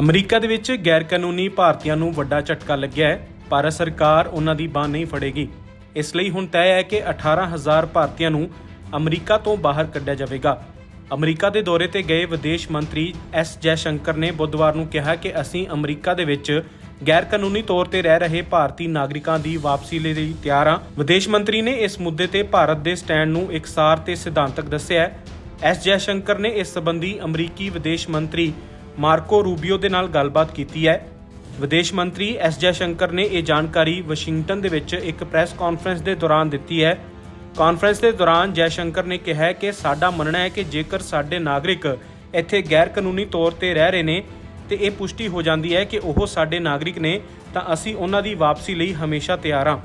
America ਦੇ ਵਿੱਚ ਗੈਰ ਕਾਨੂੰਨੀ ਭਾਰਤੀਆਂ ਨੂੰ ਵੱਡਾ ਝਟਕਾ ਲੱਗਿਆ ਹੈ ਭਾਰਤ ਸਰਕਾਰ ਉਹਨਾਂ ਦੀ ਬਾਹ ਨਹੀਂ ਫੜੇਗੀ। ਇਸ ਲਈ ਹੁਣ ਤੈਅ ਹੈ ਕਿ 18000 ਭਾਰਤੀਆਂ ਨੂੰ ਅਮਰੀਕਾ ਤੋਂ ਬਾਹਰ ਕੱਢਿਆ ਜਾਵੇਗਾ। ਅਮਰੀਕਾ ਦੇ ਦੌਰੇ ਤੇ ਗਏ ਵਿਦੇਸ਼ ਮੰਤਰੀ ਐਸ ਜੈਸ਼ੰਕਰ ਨੇ ਬੁੱਧਵਾਰ ਨੂੰ ਕਿਹਾ ਕਿ ਅਸੀਂ ਅਮਰੀਕਾ ਦੇ ਵਿੱਚ ਗੈਰ ਕਾਨੂੰਨੀ ਤੌਰ ਤੇ ਰਹਿ ਰਹੇ ਭਾਰਤੀ ਨਾਗਰਿਕਾਂ ਦੀ ਵਾਪਸੀ ਲਈ ਤਿਆਰ ਹਾਂ। ਵਿਦੇਸ਼ ਮੰਤਰੀ ਨੇ ਇਸ ਮੁੱਦੇ ਤੇ ਭਾਰਤ ਦੇ ਸਟੈਂਡ ਨੂੰ ਇਕਸਾਰ ਤੇ ਸਿਧਾਂਤਕ ਦੱਸਿਆ ਹੈ। ਐਸ ਜੈਸ਼ੰਕਰ ਨੇ ਇਸ ਸੰਬੰਧੀ ਅਮਰੀਕੀ ਵਿਦੇਸ਼ ਮੰਤਰੀ ਮਾਰਕੋ ਰੂਬੀਓ ਦੇ ਨਾਲ ਗੱਲਬਾਤ ਕੀਤੀ ਹੈ। ਵਿਦੇਸ਼ ਮੰਤਰੀ ਐਸ ਜੈਸ਼ੰਕਰ ਨੇ ਇਹ ਜਾਣਕਾਰੀ ਵਾਸ਼ਿੰਗਟਨ ਦੇ ਵਿੱਚ ਇੱਕ ਪ੍ਰੈਸ ਕਾਨਫਰੰਸ ਦੇ ਦੌਰਾਨ ਦਿੱਤੀ ਹੈ। ਕਾਨਫਰੰਸ ਦੇ ਦੌਰਾਨ ਜੈਸ਼ੰਕਰ ਨੇ ਕਿਹਾ ਕਿ ਸਾਡਾ ਮੰਨਣਾ ਹੈ ਕਿ ਜੇਕਰ ਸਾਡੇ ਨਾਗਰਿਕ ਇੱਥੇ ਗੈਰ ਕਾਨੂੰਨੀ ਤੌਰ ਤੇ ਰਹਿ ਰਹੇ ਨੇ ਤੇ ਇਹ ਪੁਸ਼ਟੀ ਹੋ ਜਾਂਦੀ ਹੈ ਕਿ ਉਹ ਸਾਡੇ ਨਾਗਰਿਕ ਨੇ, ਤਾਂ ਅਸੀਂ ਉਹਨਾਂ ਦੀ ਵਾਪਸੀ ਲਈ ਹਮੇਸ਼ਾ ਤਿਆਰ ਹਾਂ।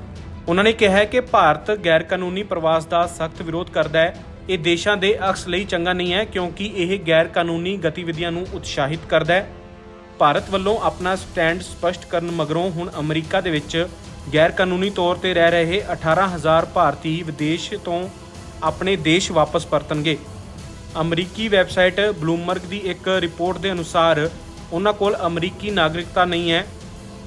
ਉਹਨਾਂ ਨੇ ਕਿਹਾ ਕਿ ਭਾਰਤ ਗੈਰ ਕਾਨੂੰਨੀ ਪ੍ਰਵਾਸ ਦਾ ਸਖਤ ਵਿਰੋਧ ਕਰਦਾ ਹੈ। ਇਹ ਦੇਸ਼ਾਂ ਦੇ ਅਕਸ ਲਈ ਚੰਗਾ ਨਹੀਂ ਹੈ ਕਿਉਂਕਿ ਇਹ ਗੈਰ ਕਾਨੂੰਨੀ ਗਤੀਵਿਧੀਆਂ ਨੂੰ ਉਤਸ਼ਾਹਿਤ ਕਰਦਾ ਹੈ। ਭਾਰਤ ਵੱਲੋਂ ਆਪਣਾ ਸਟੈਂਡ ਸਪਸ਼ਟ ਕਰਨ ਮਗਰੋਂ ਹੁਣ ਅਮਰੀਕਾ ਦੇ ਵਿੱਚ ਗੈਰ ਕਾਨੂੰਨੀ ਤੌਰ ਤੇ ਰਹਿ ਰਹੇ 18000 ਭਾਰਤੀ ਵਿਦੇਸ਼ ਤੋਂ ਆਪਣੇ ਦੇਸ਼ ਵਾਪਸ ਪਰਤਣਗੇ। ਅਮਰੀਕੀ ਵੈਬਸਾਈਟ ਬਲੂਮਬਰਗ ਦੀ ਇੱਕ ਰਿਪੋਰਟ ਦੇ ਅਨੁਸਾਰ ਉਹਨਾਂ ਕੋਲ ਅਮਰੀਕੀ ਨਾਗਰਿਕਤਾ ਨਹੀਂ ਹੈ।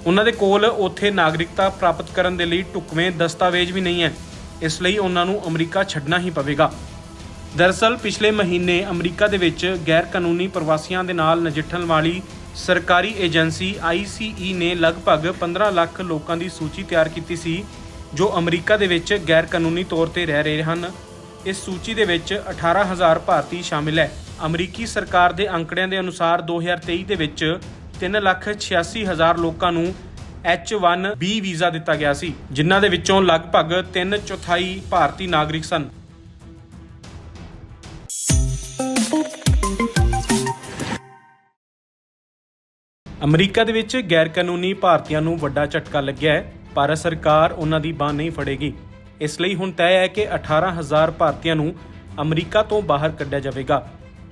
ਉਹਨਾਂ ਦੇ ਕੋਲ ਉੱਥੇ ਨਾਗਰਿਕਤਾ ਪ੍ਰਾਪਤ ਕਰਨ ਦੇ ਲਈ ਢੁਕਵੇਂ ਦਸਤਾਵੇਜ਼ ਵੀ ਨਹੀਂ ਹੈ। ਇਸ ਲਈ ਉਹਨਾਂ ਨੂੰ ਅਮਰੀਕਾ ਛੱਡਣਾ ਹੀ ਪਵੇਗਾ। ਦਰਅਸਲ, ਪਿਛਲੇ ਮਹੀਨੇ ਅਮਰੀਕਾ ਦੇ ਵਿੱਚ ਗੈਰ ਕਾਨੂੰਨੀ ਪ੍ਰਵਾਸੀਆਂ ਦੇ ਨਾਲ ਨਜਿੱਠਣ ਵਾਲੀ ਸਰਕਾਰੀ ਏਜੰਸੀ ICE ਨੇ ਲਗਭਗ 15 ਲੱਖ ਲੋਕਾਂ ਦੀ ਸੂਚੀ ਤਿਆਰ ਕੀਤੀ ਸੀ, ਜੋ ਅਮਰੀਕਾ ਦੇ ਵਿੱਚ ਗੈਰ ਕਾਨੂੰਨੀ ਤੌਰ ਤੇ ਰਹਿ ਰਹੇ ਹਨ। ਇਸ ਸੂਚੀ ਦੇ ਵਿੱਚ 18000 ਭਾਰਤੀ ਸ਼ਾਮਿਲ ਹੈ। ਅਮਰੀਕੀ ਸਰਕਾਰ ਦੇ ਅੰਕੜਿਆਂ ਦੇ ਅਨੁਸਾਰ 2023 ਦੇ ਵਿੱਚ 386000 ਲੋਕਾਂ ਨੂੰ H1B ਵੀਜ਼ਾ ਦਿੱਤਾ ਗਿਆ ਸੀ, ਜਿਨ੍ਹਾਂ ਦੇ ਵਿੱਚੋਂ ਲਗਭਗ 3 ਚੌਥਾਈ ਭਾਰਤੀ ਨਾਗਰਿਕ ਸਨ। ਅਮਰੀਕਾ ਦੇ ਵਿੱਚ ਗੈਰ ਕਾਨੂੰਨੀ ਭਾਰਤੀਆਂ ਨੂੰ ਵੱਡਾ ਝਟਕਾ ਲੱਗਿਆ ਹੈ ਭਾਰਤ ਸਰਕਾਰ ਉਹਨਾਂ ਦੀ ਬਾਹ ਨਹੀਂ ਫੜੇਗੀ। ਇਸ ਲਈ ਹੁਣ ਤੈਅ ਹੈ ਕਿ 18000 ਭਾਰਤੀਆਂ ਨੂੰ ਅਮਰੀਕਾ ਤੋਂ ਬਾਹਰ ਕੱਢਿਆ ਜਾਵੇਗਾ।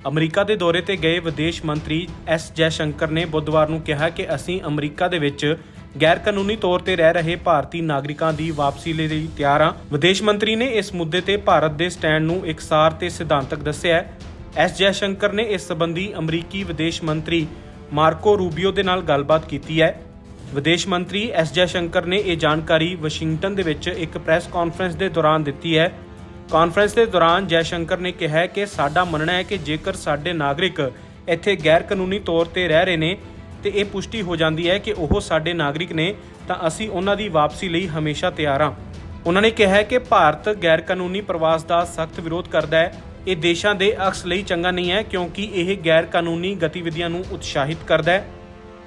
ਅਮਰੀਕਾ ਦੇ ਦੌਰੇ ਤੇ ਗਏ ਵਿਦੇਸ਼ ਮੰਤਰੀ ਐਸ ਜੈਸ਼ੰਕਰ ਨੇ ਬੁੱਧਵਾਰ ਨੂੰ ਕਿਹਾ ਕਿ ਅਸੀਂ ਅਮਰੀਕਾ ਦੇ ਵਿੱਚ ਗੈਰ ਕਾਨੂੰਨੀ ਤੌਰ ਤੇ ਰਹਿ ਰਹੇ ਭਾਰਤੀ ਨਾਗਰਿਕਾਂ ਦੀ ਵਾਪਸੀ ਲਈ ਤਿਆਰ ਹਾਂ। ਵਿਦੇਸ਼ ਮੰਤਰੀ ਨੇ ਇਸ ਮੁੱਦੇ ਤੇ ਭਾਰਤ ਦੇ ਸਟੈਂਡ ਨੂੰ ਇਕਸਾਰ ਤੇ ਸਿਧਾਂਤਕ ਦੱਸਿਆ ਹੈ। ਐਸ ਜੈਸ਼ੰਕਰ ਨੇ ਇਸ ਸੰਬੰਧੀ ਅਮਰੀਕੀ ਵਿਦੇਸ਼ ਮੰਤਰੀ ਮਾਰਕੋ ਰੂਬੀਓ ਦੇ ਨਾਲ ਗੱਲਬਾਤ ਕੀਤੀ ਹੈ। ਵਿਦੇਸ਼ ਮੰਤਰੀ ਐਸ ਜੈਸ਼ੰਕਰ ਨੇ ਇਹ ਜਾਣਕਾਰੀ ਵਾਸ਼ਿੰਗਟਨ ਦੇ ਵਿੱਚ ਇੱਕ ਪ੍ਰੈਸ ਕਾਨਫਰੰਸ ਦੇ ਦੌਰਾਨ ਦਿੱਤੀ ਹੈ। ਕਾਨਫਰੰਸ ਦੇ ਦੌਰਾਨ ਜੈਸ਼ੰਕਰ ਨੇ ਕਿਹਾ ਕਿ ਸਾਡਾ ਮੰਨਣਾ ਹੈ ਕਿ ਜੇਕਰ ਸਾਡੇ ਨਾਗਰਿਕ ਇੱਥੇ ਗੈਰ ਕਾਨੂੰਨੀ ਤੌਰ ਤੇ ਰਹਿ ਰਹੇ ਨੇ ਤੇ ਇਹ ਪੁਸ਼ਟੀ ਹੋ ਜਾਂਦੀ ਹੈ ਕਿ ਉਹ ਸਾਡੇ ਨਾਗਰਿਕ ਨੇ, ਤਾਂ ਅਸੀਂ ਉਹਨਾਂ ਦੀ ਵਾਪਸੀ ਲਈ ਹਮੇਸ਼ਾ ਤਿਆਰ ਹਾਂ। ਉਹਨਾਂ ਨੇ ਕਿਹਾ ਕਿ ਭਾਰਤ ਗੈਰ ਕਾਨੂੰਨੀ ਪ੍ਰਵਾਸ ਦਾ ਸਖਤ ਵਿਰੋਧ ਕਰਦਾ ਹੈ ਇਹ ਦੇਸ਼ਾਂ ਦੇ ਅਕਸ ਲਈ ਚੰਗਾ ਨਹੀਂ ਹੈ ਕਿਉਂਕਿ ਇਹ ਗੈਰ ਕਾਨੂੰਨੀ ਗਤੀਵਿਧੀਆਂ ਨੂੰ ਉਤਸ਼ਾਹਿਤ ਕਰਦਾ ਹੈ।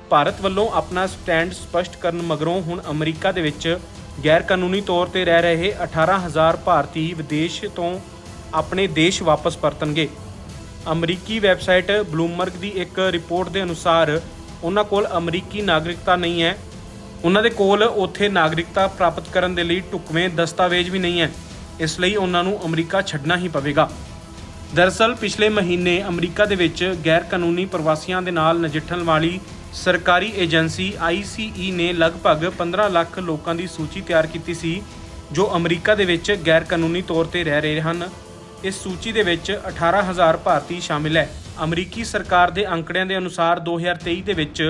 ਭਾਰਤ ਵੱਲੋਂ ਆਪਣਾ ਸਟੈਂਡ ਸਪਸ਼ਟ ਕਰਨ ਮਗਰੋਂ ਹੁਣ ਅਮਰੀਕਾ ਦੇ ਵਿੱਚ ਗੈਰ ਕਾਨੂੰਨੀ ਤੌਰ ਤੇ ਰਹਿ ਰਹੇ 18000 ਭਾਰਤੀ ਵਿਦੇਸ਼ ਤੋਂ ਆਪਣੇ ਦੇਸ਼ ਵਾਪਸ ਪਰਤਣਗੇ। ਅਮਰੀਕੀ ਵੈਬਸਾਈਟ ਬਲੂਮਬਰਗ ਦੀ ਇੱਕ ਰਿਪੋਰਟ ਦੇ ਅਨੁਸਾਰ ਉਹਨਾਂ ਕੋਲ ਅਮਰੀਕੀ ਨਾਗਰਿਕਤਾ ਨਹੀਂ ਹੈ। ਉਹਨਾਂ ਦੇ ਕੋਲ ਉੱਥੇ ਨਾਗਰਿਕਤਾ ਪ੍ਰਾਪਤ ਕਰਨ ਦੇ ਲਈ ਢੁਕਵੇਂ ਦਸਤਾਵੇਜ਼ ਵੀ ਨਹੀਂ ਹੈ। ਇਸ ਲਈ ਉਹਨਾਂ ਨੂੰ ਅਮਰੀਕਾ ਛੱਡਣਾ ਹੀ ਪਵੇਗਾ। ਦਰਅਸਲ ਪਿਛਲੇ ਮਹੀਨੇ ਅਮਰੀਕਾ ਦੇ ਵਿੱਚ ਗੈਰ ਕਾਨੂੰਨੀ ਪ੍ਰਵਾਸੀਆਂ ਦੇ ਨਾਲ ਨਜਿੱਠਣ ਵਾਲੀ ਸਰਕਾਰੀ ਏਜੰਸੀ ICE ਨੇ ਲਗਭਗ 15 ਲੱਖ ਲੋਕਾਂ ਦੀ ਸੂਚੀ ਤਿਆਰ ਕੀਤੀ ਸੀ, ਜੋ ਅਮਰੀਕਾ ਦੇ ਵਿੱਚ ਗੈਰ ਕਾਨੂੰਨੀ ਤੌਰ ਤੇ ਰਹਿ ਰਹੇ ਹਨ। ਇਸ ਸੂਚੀ ਦੇ ਵਿੱਚ 18000 ਭਾਰਤੀ ਸ਼ਾਮਿਲ ਹੈ। ਅਮਰੀਕੀ ਸਰਕਾਰ ਦੇ ਅੰਕੜਿਆਂ ਦੇ ਅਨੁਸਾਰ 2023 ਦੇ ਵਿੱਚ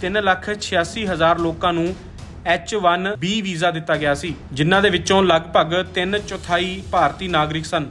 386000 ਲੋਕਾਂ ਨੂੰ H1B ਵੀਜ਼ਾ ਦਿੱਤਾ ਗਿਆ ਸੀ, ਜਿਨ੍ਹਾਂ ਦੇ ਵਿੱਚੋਂ ਲਗਭਗ 3 ਚੌਥਾਈ ਭਾਰਤੀ ਨਾਗਰਿਕ ਸਨ।